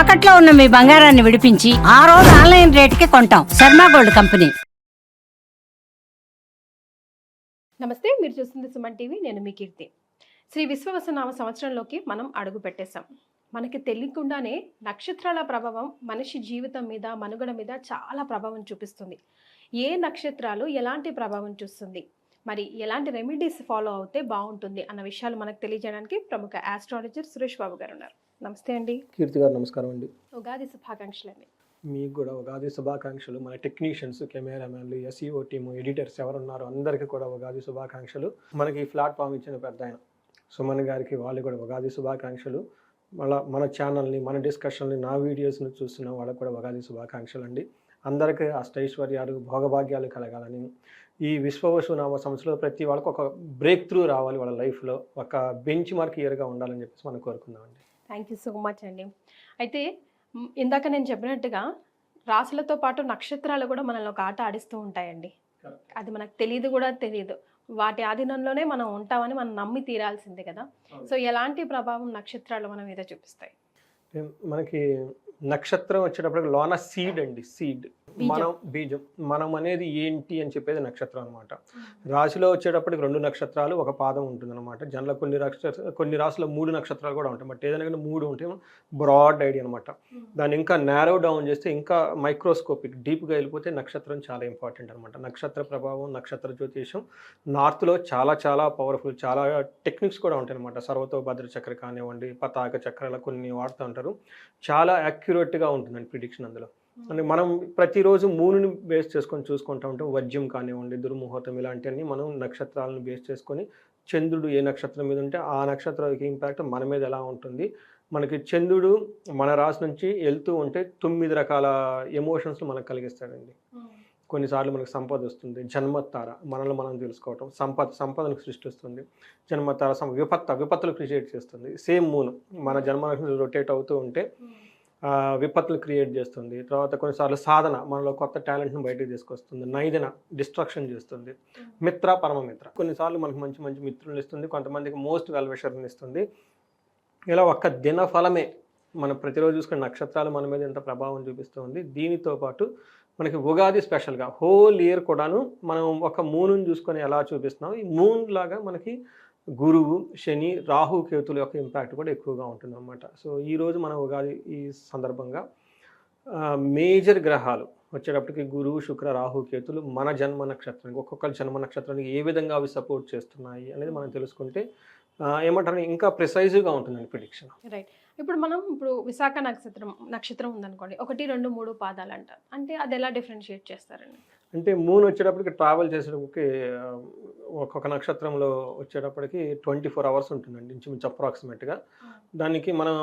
తాకట్లో ఉన్న మీ బంగారాన్ని విడిపించి ఆ రోజు ఆన్లైన్ రేటుకి కొంటాం. Sharma gold company. నమస్తే మీరు చూస్తుంది సుమన్ టీవీ నేను మీ కీర్తి. శ్రీ విశ్వవసనామ సంవత్సరంలోకి మనం అడుగు పెట్టేశాం. మనకి తెలియకుండానే నక్షత్రాల ప్రభావం మనిషి జీవితం మీద మనుగడ మీద చాలా ప్రభావం చూపిస్తుంది. ఏ నక్షత్రాలు ఎలాంటి ప్రభావం చూస్తుంది? మరి ఎలాంటి రెమెడీస్ ఫాలో అవుతే బాగుంటుంది అన్న విషయాలు మనకు తెలియజేయడానికి ప్రముఖ ఆస్ట్రాలజర్ సురేష్ బాబు గారు ఉన్నారు. నమస్తే అండి. కీర్తి గారు నమస్కారం అండి. ఉగాది శుభాకాంక్షలు అండి మీకు కూడా ఉగాది శుభాకాంక్షలు మన టెక్నీషియన్స్ కెమెరామెన్లు ఎస్ఈఓ టీము ఎడిటర్స్ ఎవరున్నారో అందరికీ కూడా ఉగాది శుభాకాంక్షలు. మనకి ఈ ప్లాట్ఫామ్ ఇచ్చిన పెద్ద ఆయన సుమన్ గారికి వాళ్ళు కూడా ఉగాది శుభాకాంక్షలు. మళ్ళీ మన ఛానల్ని మన డిస్కషన్ని నా వీడియోస్ని చూస్తున్న వాళ్ళకి కూడా ఉగాది శుభాకాంక్షలు అండి అందరికీ అష్టైశ్వర్యాలు భోగభాగ్యాలు కలగాలని ఈ విశ్వవసు నామ సంస్థలో ప్రతి వాళ్ళకి ఒక బ్రేక్ త్రూ రావాలి వాళ్ళ లైఫ్లో ఒక బెంచ్ మార్క్ ఇయర్గా ఉండాలని చెప్పేసి మనం కోరుకుందామండి. థ్యాంక్ యూ సో మచ్ అండి. అయితే ఇందాక నేను చెప్పినట్టుగా రాసులతో పాటు నక్షత్రాలు కూడా మనల్ని ఒక ఆట ఆడిస్తూ ఉంటాయండి. అది మనకు తెలియదు కూడా తెలియదు వాటి ఆధీనంలోనే మనం ఉంటామని మనం నమ్మి తీరాల్సిందే కదా. సో ఎలాంటి ప్రభావం నక్షత్రాలు మన మీద చూపిస్తాయి? మనకి నక్షత్రం వచ్చేటప్పటికి లోన సీడ్ అండి సీడ్. మనం బీజం. మనం అనేది ఏంటి అని చెప్పేది నక్షత్రం అనమాట రాశిలో వచ్చేటప్పటికి రెండు నక్షత్రాలు ఒక పాదం ఉంటుంది అనమాట కొన్ని నక్షత్ర కొన్ని రాశుల్లో మూడు నక్షత్రాలు కూడా ఉంటాయి. బట్ ఏదైనా కానీ మూడు ఉంటే బ్రాడ్ ఐడియా అనమాట దాన్ని ఇంకా నేరో డౌన్ చేస్తే ఇంకా మైక్రోస్కోపిక్ డీప్గా వెళ్ళిపోతే నక్షత్రం చాలా ఇంపార్టెంట్ అనమాట నక్షత్ర ప్రభావం నక్షత్ర జ్యోతిషం నార్త్లో చాలా చాలా పవర్ఫుల్ చాలా టెక్నిక్స్ కూడా ఉంటాయి అనమాట సర్వతో భద్ర చక్ర కానివ్వండి పతాక చక్రాల కొన్ని వాడుతూ ఉంటారు. చాలా యాక్యురేట్గా ఉంటుందండి ప్రిడిక్షన్ అందులో. అంటే మనం ప్రతిరోజు మూనుని బేస్ చేసుకొని చూసుకుంటూ ఉంటాం. వజ్యం కానివ్వండి దుర్ముహూర్తం ఇలాంటివన్నీ మనం నక్షత్రాలను బేస్ చేసుకొని చంద్రుడు ఏ నక్షత్రం మీద ఉంటే ఆ నక్షత్రానికి ఇంపాక్ట్ మన మీద ఎలా ఉంటుంది? మనకి చంద్రుడు మన రాశి నుంచి వెళ్తూ ఉంటే తొమ్మిది రకాల ఎమోషన్స్ మనకు కలిగిస్తాడండి. కొన్నిసార్లు మనకు సంపద వస్తుంది. జన్మతార మనల్ని మనం తెలుసుకోవటం సంపద సంపదను సృష్టిస్తుంది. జన్మతార సం విపత్త విపత్తులు క్రియేట్ చేస్తుంది. సేమ్ మూన్ మన జన్మ రొటేట్ అవుతూ ఉంటే విపత్తులు క్రియేట్ చేస్తుంది. తర్వాత కొన్నిసార్లు సాధన మనలో కొత్త టాలెంట్ని బయటకు తీసుకొస్తుంది. నైదన డిస్ట్రక్షన్ చేస్తుంది. మిత్ర పరమమిత్ర. కొన్నిసార్లు మనకు మంచి మంచి మిత్రులను ఇస్తుంది. కొంతమందికి మోస్ట్ వెల్విషర్ని ఇస్తుంది. ఇలా ఒక్క దిన ఫలమే మనం ప్రతిరోజు చూసుకునే నక్షత్రాలు మన మీద ఎంత ప్రభావం చూపిస్తుంది. దీనితో పాటు మనకి ఉగాది స్పెషల్గా హోల్ ఇయర్ కూడాను మనం ఒక మూనుని చూసుకొని ఎలా చూపిస్తున్నాం? ఈ మూన్ లాగా మనకి గురువు శని రాహు కేతుల యొక్క ఇంపాక్ట్ కూడా ఎక్కువగా ఉంటుందన్నమాట. సో ఈరోజు మన ఉగాది ఈ సందర్భంగా మేజర్ గ్రహాలు వచ్చేటప్పటికి గురువు శుక్ర రాహు కేతులు మన జన్మ నక్షత్రానికి ఒక్కొక్క జన్మ నక్షత్రానికి ఏ విధంగా అవి సపోర్ట్ చేస్తున్నాయి అనేది మనం తెలుసుకుంటే ఏమంటారు ఇంకా ప్రిసైజ్గా ఉంటుందండి ప్రిడిక్షన్ రైట్ ఇప్పుడు మనం ఇప్పుడు విశాఖ నక్షత్రం నక్షత్రం ఉందనుకోండి ఒకటి రెండు మూడు పాదాలు అంటారు అంటే అది ఎలా డిఫరెన్షియేట్ చేస్తారండి? అంటే మూన్ వచ్చేటప్పటికి ట్రావెల్ చేసేటప్పటికి ఒక్కొక్క నక్షత్రంలో వచ్చేటప్పటికి ట్వంటీ ఫోర్ అవర్స్ ఉంటుందండి ఇంచుమించు అప్రాక్సిమేట్గా దానికి మనం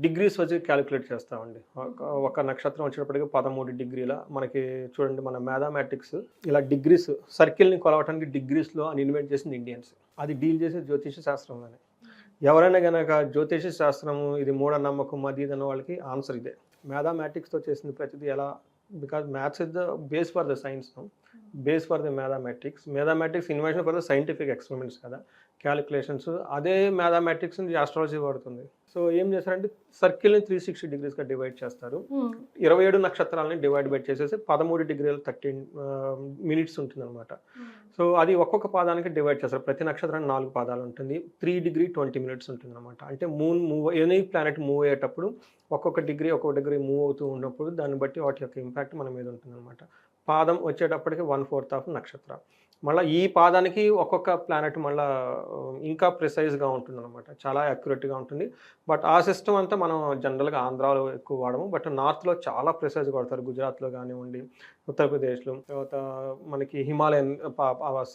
డిగ్రీస్ వచ్చి క్యాలిక్యులేట్ చేస్తామండి. ఒక- ఒక నక్షత్రం వచ్చేటప్పటికి పదమూడు డిగ్రీల మనకి చూడండి మన మ్యాథమెటిక్స్ ఇలా డిగ్రీస్ సర్కిల్ని కొలవటానికి డిగ్రీస్లో అని ఇన్వెంట్ చేసింది ఇండియన్స్ అది డీల్ చేసే జ్యోతిష శాస్త్రంలోనే. ఎవరైనా కనుక జ్యోతిష శాస్త్రము ఇది మూఢనమ్మకం అది ఇది అన్న వాళ్ళకి ఆన్సర్ ఇదే. మ్యాథమెటిక్స్తో చేసింది ప్రతిదీ ఎలా because maths is the base for the science base for the mathematics mathematics invention for the scientific experiments కదా. క్యాలిక్యులేషన్స్ అదే మ్యాథమెటిక్స్ ఆస్ట్రాలజీ వాడుతుంది. సో ఏం చేస్తారంటే సర్కిల్ని త్రీ సిక్స్టీ డిగ్రీస్గా డివైడ్ చేస్తారు. ఇరవై ఏడు నక్షత్రాలని డివైడ్ బై చేసేసి పదమూడు డిగ్రీలు థర్టీన్ మినిట్స్ ఉంటుందన్నమాట. సో అది ఒక్కొక్క పాదానికి డివైడ్ చేస్తారు. ప్రతి నక్షత్రానికి నాలుగు పాదాలు ఉంటుంది. త్రీ డిగ్రీ ట్వంటీ మినిట్స్ ఉంటుంది అనమాట అంటే moon move any planet move అయ్యేటప్పుడు ఒక్కొక్క డిగ్రీ ఒక్కొక్క డిగ్రీ మూవ్ అవుతూ ఉన్నప్పుడు దాన్ని బట్టి వాటి యొక్క ఇంపాక్ట్ మన మీద ఉంటుంది అనమాట పాదం వచ్చేటప్పటికి వన్ ఫోర్త్ ఆఫ్ నక్షత్ర. మళ్ళీ ఈ పాదానికి ఒక్కొక్క ప్లానెట్ మళ్ళీ ఇంకా ప్రిసైజ్గా ఉంటుంది అనమాట చాలా యాక్యురేట్గా ఉంటుంది. బట్ ఆ సిస్టమ్ అంతా మనం జనరల్గా ఆంధ్రాలో ఎక్కువ వాడము. బట్ నార్త్లో చాలా ప్రిసైజ్గా వాడతారు. గుజరాత్లో కానివ్వండి ఉత్తరప్రదేశ్లో. తర్వాత మనకి హిమాలయన్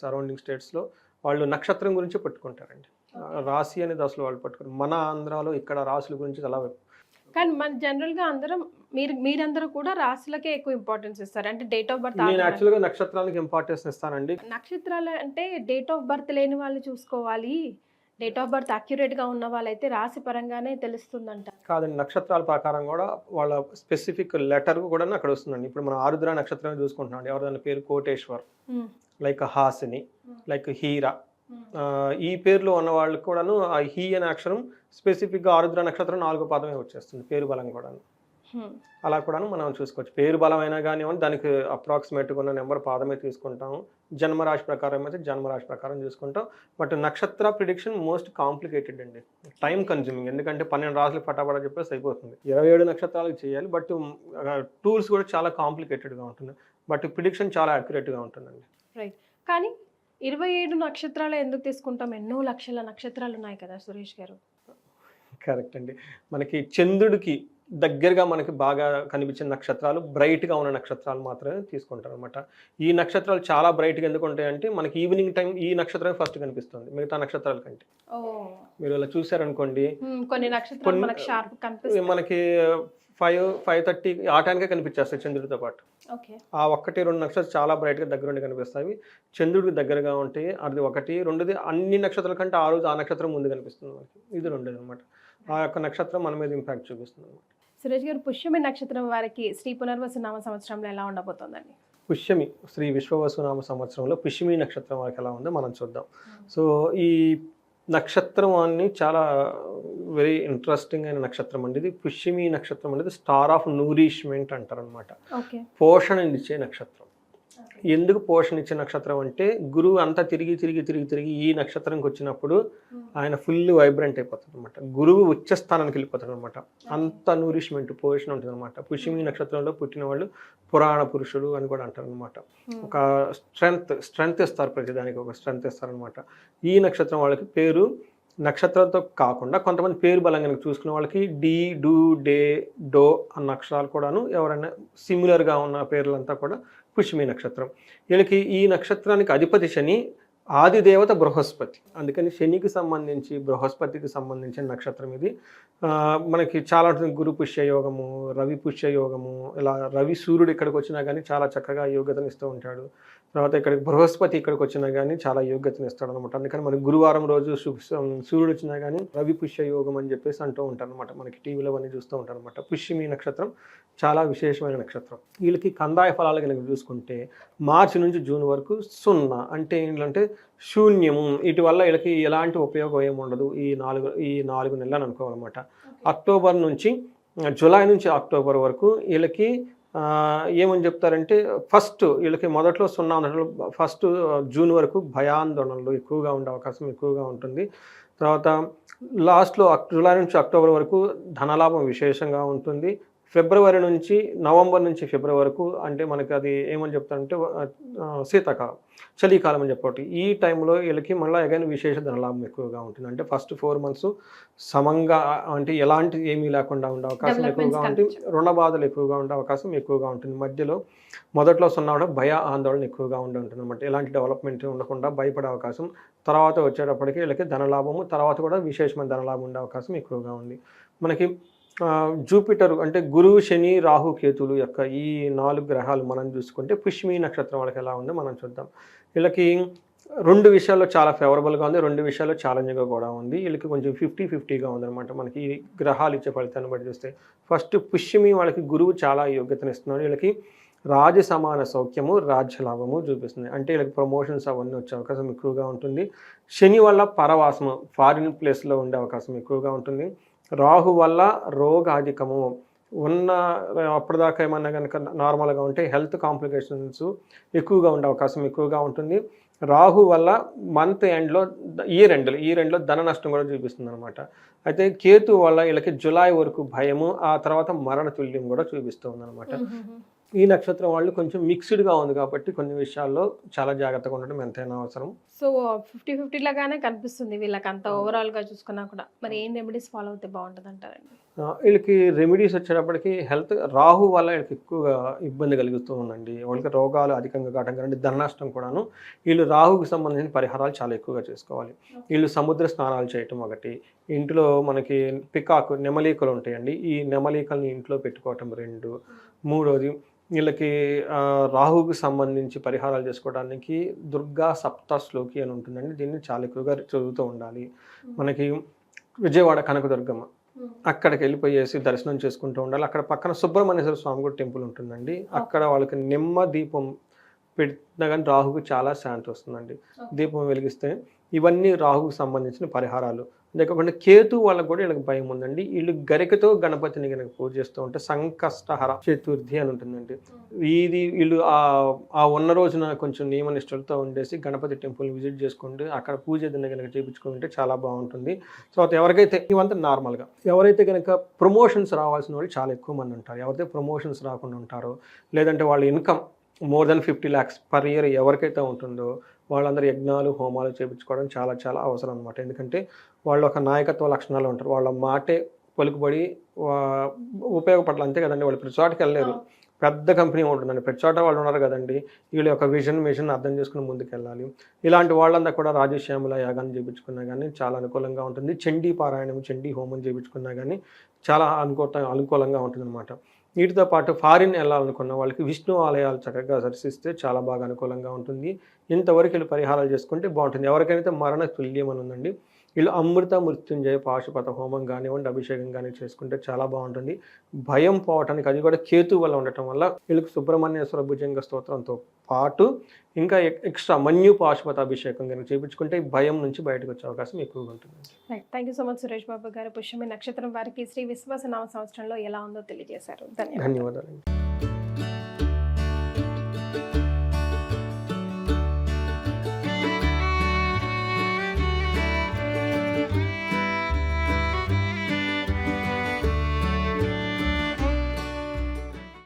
సరౌండింగ్ స్టేట్స్లో వాళ్ళు నక్షత్రం గురించి పెట్టుకుంటారండి. రాశి అనేది అసలు వాళ్ళు పట్టుకుంటారు మన ఆంధ్రాలో ఇక్కడ రాశుల గురించి చాలా కానీ మన జనరల్గా అందరం మీరు మీరందరూ కూడా రాశులకే ఎక్కువ ఇంపార్టెన్స్ ఇస్తారు. అంటే డేట్ ఆఫ్ బర్త్ నేను యాక్చువల్గా నక్షత్రానికి ఇంపార్టెన్స్ ఇస్తానండి. నక్షత్రాలు అంటే డేట్ ఆఫ్ బర్త్ లేని వాళ్ళు చూసుకోవాలి. డేట్ ఆఫ్ బర్త్ అక్యురేట్గా ఉన్న వాళ్ళైతే రాశి పరంగానే తెలుస్తుందంట. కాదండి నక్షత్రాల ప్రకారం కూడా వాళ్ళ స్పెసిఫిక్ లెటర్ కూడా అక్కడ వస్తుందండి. ఇప్పుడు మనం ఆరుద్ర నక్షత్రం చూసుకుంటున్నాం ఎవరు దాని పేరు కోటేశ్వర్ లైక్ హాసిని లైక్ హీరా. ఈ పేర్లో ఉన్న వాళ్ళకి కూడాను ఆ హీ అనే అక్షరం స్పెసిఫిక్గా ఆరుద్ర నక్షత్రం నాలుగో పాదమే వచ్చేస్తుంది పేరు బలం కూడా హ్మ్. అలా కూడాను మనం చూసుకోవచ్చు. పేరు బలమైనా కానివ్వండి దానికి అప్రాక్సిమేట్గా ఉన్న నెంబర్ పాదమే తీసుకుంటాము. జన్మరాశి ప్రకారం అయితే జన్మరాశి ప్రకారం చూసుకుంటాం. బట్ నక్షత్ర ప్రిడిక్షన్ మోస్ట్ కాంప్లికేటెడ్ అండి. టైం కన్జ్యూమింగ్ ఎందుకంటే పన్నెండు రాసులు పటాపట చెప్పేసి అయిపోతుంది. ఇరవై ఏడు నక్షత్రాలకు చేయాలి. బట్ టూల్స్ కూడా చాలా కాంప్లికేటెడ్గా ఉంటుంది. బట్ ప్రిడిక్షన్ చాలా యాక్యురేట్గా ఉంటుందండి. కానీ ఇరవై ఏడు నక్షత్రాలు ఎందుకు తీసుకుంటాం? ఎన్నో లక్షల నక్షత్రాలు ఉన్నాయి కదా సురేష్ గారు. కరెక్ట్ అండి. మనకి చంద్రుడికి దగ్గరగా మనకి బాగా కనిపించిన నక్షత్రాలు బ్రైట్గా ఉన్న నక్షత్రాలు మాత్రమే తీసుకుంటారు అనమాట ఈ నక్షత్రాలు చాలా బ్రైట్గా ఎందుకు ఉంటాయంటే మనకి ఈవినింగ్ టైం ఈ నక్షత్రం ఫస్ట్ కనిపిస్తుంది మిగతా నక్షత్రాల కంటే. మీరు ఇలా చూసారనుకోండి కొన్ని నక్షత్రాలు మనకు ఫైవ్ ఫైవ్ థర్టీ ఆ టైంకే కనిపించేస్తాయి చంద్రుడితో పాటు. ఆ ఒక్కటి రెండు నక్షత్రాలు చాలా బ్రైట్గా దగ్గరుండి కనిపిస్తాయి. చంద్రుడికి దగ్గరగా ఉంటాయి అది ఒకటి రెండోది అన్ని నక్షత్రాల కంటే ఆ రోజు ఆ నక్షత్రం ముందు కనిపిస్తుంది మనకి. ఇది రెండోది అనమాట ఆ యొక్క నక్షత్రం మన మీద ఇంపాక్ట్ చూపిస్తుంది అనమాట సురేష్ గారు పుష్యమి నక్షత్రం వారికి శ్రీ పునర్వసు నామ సంవత్సరంలో ఎలా ఉండబోతోందండి? పుష్యమి శ్రీ విశ్వవసునామ సంవత్సరంలో పుష్యమి నక్షత్రం వాళ్ళకి ఎలా ఉందో మనం చూద్దాం. సో ఈ నక్షత్రం అని చాలా వెరీ ఇంట్రెస్టింగ్ అయిన నక్షత్రం అండి ఇది. పుష్యమి నక్షత్రం అనేది స్టార్ ఆఫ్ నూరిష్మెంట్ అంటారు అనమాట ఓకే పోషణనిచ్చే నక్షత్రం. ఎందుకు పోషణ ఇచ్చే నక్షత్రం అంటే గురువు అంతా తిరిగి తిరిగి తిరిగి తిరిగి ఈ నక్షత్రంకి వచ్చినప్పుడు ఆయన ఫుల్ వైబ్రెంట్ అయిపోతాడు అనమాట గురువు ఉచ్చ స్థానానికి వెళ్ళిపోతాడు అనమాట అంత నూరిష్మెంట్ పోషణ ఉంటుంది అనమాట పుష్యమి నక్షత్రంలో పుట్టిన వాళ్ళు పురాణ పురుషుడు అని కూడా అంటారు అనమాట ఒక స్ట్రెంగ్త్ స్ట్రెంగ్త్ ఇస్తారు ప్రతిదానికి ఒక స్ట్రెంగ్త్ ఇస్తారనమాట ఈ నక్షత్రం వాళ్ళకి పేరు నక్షత్రాలతో కాకుండా కొంతమంది పేరు బలంగా కనుక చూసుకునే వాళ్ళకి డి డు డే డో అన్న అక్షరాలు కూడాను ఎవరైనా సిమిలర్గా ఉన్న పేర్లంతా కూడా పుష్యమి నక్షత్రం. వీళ్ళకి ఈ నక్షత్రానికి అధిపతి శని ఆదిదేవత బృహస్పతి. అందుకని శనికి సంబంధించి బృహస్పతికి సంబంధించిన నక్షత్రం ఇది. మనకి చాలా ఉంటుంది గురు పుష్య యోగము రవి పుష్య యోగము ఇలా రవి సూర్యుడు ఇక్కడికి వచ్చినా కానీ చాలా చక్కగా యోగ్యతను ఇస్తూ ఉంటాడు. తర్వాత ఇక్కడికి బృహస్పతి ఇక్కడికి వచ్చినా కానీ చాలా యోగ్యతను ఇస్తాడు అనమాట అందుకని మనకి గురువారం రోజు సూర్యుడు వచ్చినా కానీ రవి పుష్య యోగం అని చెప్పేసి అంటూ ఉంటారు అనమాట మనకి టీవీలో అవన్నీ చూస్తూ ఉంటారు అనమాట పుష్యమి నక్షత్రం చాలా విశేషమైన నక్షత్రం. వీళ్ళకి కందాయ ఫలాలు కనుక చూసుకుంటే మార్చి నుంచి జూన్ వరకు సున్నా అంటే ఏంటంటే శూన్యము. వీటి వల్ల వీళ్ళకి ఎలాంటి ఉపయోగం ఏమి ఉండదు. ఈ నాలుగు ఈ నాలుగు నెలలు అనుకోవాలన్నమాట. అక్టోబర్ నుంచి జూలై నుంచి అక్టోబర్ వరకు వీళ్ళకి ఏమని చెప్తారంటే ఫస్ట్ వీళ్ళకి మొదట్లో సున్నా ఉన్నట్లు ఫస్ట్ జూన్ వరకు భయాందోళనలు ఎక్కువగా ఉండే అవకాశం ఎక్కువగా ఉంటుంది. తర్వాత లాస్ట్లో అక్ జూలై నుంచి అక్టోబర్ వరకు ధనలాభం విశేషంగా ఉంటుంది. ఫిబ్రవరి నుంచి నవంబర్ నుంచి ఫిబ్రవరి వరకు అంటే మనకి అది ఏమని చెప్తారంటే శీతాకాలం చలికాలం అని చెప్పటి ఈ టైంలో వీళ్ళకి మళ్ళీ అగైన్ విశేష ధనలాభం ఎక్కువగా ఉంటుంది. అంటే ఫస్ట్ ఫోర్ మంత్స్ సమంగా అంటే ఎలాంటి ఏమీ లేకుండా ఉండే అవకాశం ఎక్కువగా ఉంటుంది రుణ బాధలు ఎక్కువగా ఉండే అవకాశం ఎక్కువగా ఉంటుంది. మధ్యలో మొదట్లో సున్నా కూడా భయ ఆందోళన ఎక్కువగా ఉండి ఉంటుంది అనమాట ఎలాంటి డెవలప్మెంట్ ఉండకుండా భయపడే అవకాశం తర్వాత వచ్చేటప్పటికి వీళ్ళకి ధనలాభము తర్వాత కూడా విశేషమైన ధనలాభం ఉండే అవకాశం ఎక్కువగా ఉంది. మనకి జూపిటర్ అంటే గురువు శని రాహు కేతులు యొక్క ఈ నాలుగు గ్రహాలు మనం చూసుకుంటే పుష్మి నక్షత్రం వాళ్ళకి ఎలా ఉందో మనం చూద్దాం. వీళ్ళకి రెండు విషయాల్లో చాలా ఫేవరబుల్గా ఉంది రెండు విషయాల్లో ఛాలెంజ్గా కూడా ఉంది. వీళ్ళకి కొంచెం ఫిఫ్టీ ఫిఫ్టీగా ఉందన్నమాట మనకి ఈ గ్రహాలు ఇచ్చే ఫలితాన్ని బట్టి చూస్తే. ఫస్ట్ పుష్యమి వాళ్ళకి గురువు చాలా యోగ్యతను ఇస్తున్నాడు. వీళ్ళకి రాజ సమాన సౌఖ్యము రాజ్య లాభము చూపిస్తుంది. అంటే వీళ్ళకి ప్రమోషన్స్ అవన్నీ వచ్చే అవకాశం ఎక్కువగా ఉంటుంది. శని వల్ల పరవాసము ఫారిన్ ప్లేస్లో ఉండే అవకాశం ఎక్కువగా ఉంటుంది. రాహు వల్ల రోగాధికము. ఉన్న అప్పటిదాకా ఏమన్నా కనుక నార్మల్గా ఉంటే హెల్త్ కాంప్లికేషన్స్ ఎక్కువగా ఉండే అవకాశం ఎక్కువగా ఉంటుంది. రాహు వల్ల మంత్ ఎండ్లో ఈ రెండులో ఈ రెండులో ధన నష్టం కూడా చూపిస్తుంది అనమాట అయితే కేతు వల్ల వీళ్ళకి జులై వరకు భయము ఆ తర్వాత మరణ తుల్యం కూడా చూపిస్తుంది అనమాట ఈ నక్షత్రం వాళ్ళు కొంచెం మిక్స్డ్గా ఉంది కాబట్టి కొన్ని విషయాల్లో చాలా జాగ్రత్తగా ఉండడం ఎంతైనా అవసరం. సో ఫిఫ్టీ ఫిఫ్టీ లాగానే కనిపిస్తుంది వీళ్ళకి అంత ఓవరాల్గా చూసుకున్నా కూడా. మరి ఏం రెమెడీస్ ఫాలో అవుతే బాగుంటుంది అంటారండి వీళ్ళకి రెమెడీస్ వచ్చేటప్పటికి హెల్త్ రాహు వల్ల వీళ్ళకి ఎక్కువగా ఇబ్బంది కలుగుతూ ఉందండి. వాళ్ళకి రోగాలు అధికంగా కావడం అంటే ధన నష్టం కూడాను వీళ్ళు రాహుకి సంబంధించిన పరిహారాలు చాలా ఎక్కువగా చేసుకోవాలి. వీళ్ళు సముద్ర స్నానాలు చేయటం ఒకటి. ఇంట్లో మనకి పికాకు నెమలీకలు ఉంటాయండి. ఈ నెమలీకల్ని ఇంట్లో పెట్టుకోవటం రెండు. మూడోది వీళ్ళకి రాహుకి సంబంధించి పరిహారాలు చేసుకోవడానికి దుర్గా సప్త శ్లోకి అని ఉంటుందండి. దీన్ని చాలా ఎక్కువగా చదువుతూ ఉండాలి. మనకి విజయవాడ కనకదుర్గమ్మ అక్కడికి వెళ్ళిపోయేసి దర్శనం చేసుకుంటూ ఉండాలి. అక్కడ పక్కన సుబ్రహ్మణ్యేశ్వర స్వామి కూడా టెంపుల్ ఉంటుందండి. అక్కడ వాళ్ళకి నిమ్మ దీపం పెట్టినా కానీ రాహుకు చాలా శాంతి వస్తుందండి. దీపం వెలిగిస్తే ఇవన్నీ రాహుకు సంబంధించిన పరిహారాలు. అంతేకాకుండా కేతు వాళ్ళకు కూడా వీళ్ళకి భయం ఉందండి. వీళ్ళు గరికతో గణపతిని కనుక పూజ చేస్తూ ఉంటే సంకష్టహర చతుర్థి అని ఉంటుందండి. ఇది వీళ్ళు ఆ ఆ ఉన్న రోజున కొంచెం నియమ నిష్ఠలతో ఉండేసి గణపతి టెంపుల్ విజిట్ చేసుకుంటూ అక్కడ పూజ ఏదైనా కనుక చేయించుకుంటే చాలా బాగుంటుంది. తర్వాత ఎవరికైతే ఇవంతా నార్మల్గా ఎవరైతే కనుక ప్రమోషన్స్ రావాల్సిన వాళ్ళు చాలా ఎక్కువ మంది ఉంటారు. ఎవరైతే ప్రమోషన్స్ రాకుండా ఉంటారో లేదంటే వాళ్ళ income more then fifty lakhs per year ఎవరికైతే ఉంటుందో వాళ్ళందరూ యజ్ఞాలు హోమాలు చేయించుకోవడం చాలా చాలా అవసరం అనమాట ఎందుకంటే వాళ్ళు ఒక నాయకత్వ లక్షణాలు ఉంటారు. వాళ్ళ మాటే పలుకుబడి ఉపయోగపడాలి. అంతే కదండి. వాళ్ళు ప్రతి చోటకి వెళ్ళలేరు. పెద్ద కంపెనీ ఉంటుందండి. ప్రతి చోట వాళ్ళు ఉన్నారు కదండి. వీళ్ళ యొక్క విజన్ మిషన్ అర్థం చేసుకుని ముందుకు వెళ్ళాలి ఇలాంటి వాళ్ళంతా కూడా రాజశ్యాముల యాగాన్ని చేయించుకున్నా కానీ చాలా అనుకూలంగా ఉంటుంది. చండీ పారాయణం చండీ హోమం చేయించుకున్నా కానీ చాలా అనుకూల అనుకూలంగా ఉంటుందన్నమాట. వీటితో పాటు ఫారిన్ వెళ్ళాలనుకున్న వాళ్ళకి విష్ణు ఆలయాలు చక్కగా దర్శిస్తే చాలా బాగా అనుకూలంగా ఉంటుంది. ఇంతవరకు వీళ్ళు పరిహారాలు చేసుకుంటే బాగుంటుంది. ఎవరికైతే మరణ తుల్యం అని ఉందండి. వీళ్ళు అమృత మృత్యుంజయ పాశుపత హోమం కానివ్వండి అభిషేకం కానీ చేసుకుంటే చాలా బాగుంటుంది. భయం పోవటానికి అది కూడా కేతు వల్ల ఉండటం వల్ల వీళ్ళకి సుబ్రహ్మణ్యేశ్వర భుజంగ స్తోత్రంతో పాటు ఇంకా ఎక్- ఎక్స్ట్రా మన్యు పాశుపత అభిషేకం కనుక చేయించుకుంటే ఈ భయం నుంచి బయటకు వచ్చే అవకాశం ఎక్కువగా ఉంటుంది. Thank you so much Suresh Babu గారు. పుష్యమి నక్షత్రం వారికి శ్రీ విశ్వాసనామ సంవత్సరంలో ఎలా ఉందో తెలియజేశారు. ధన్యవాదాలు. ధన్యవాదాలు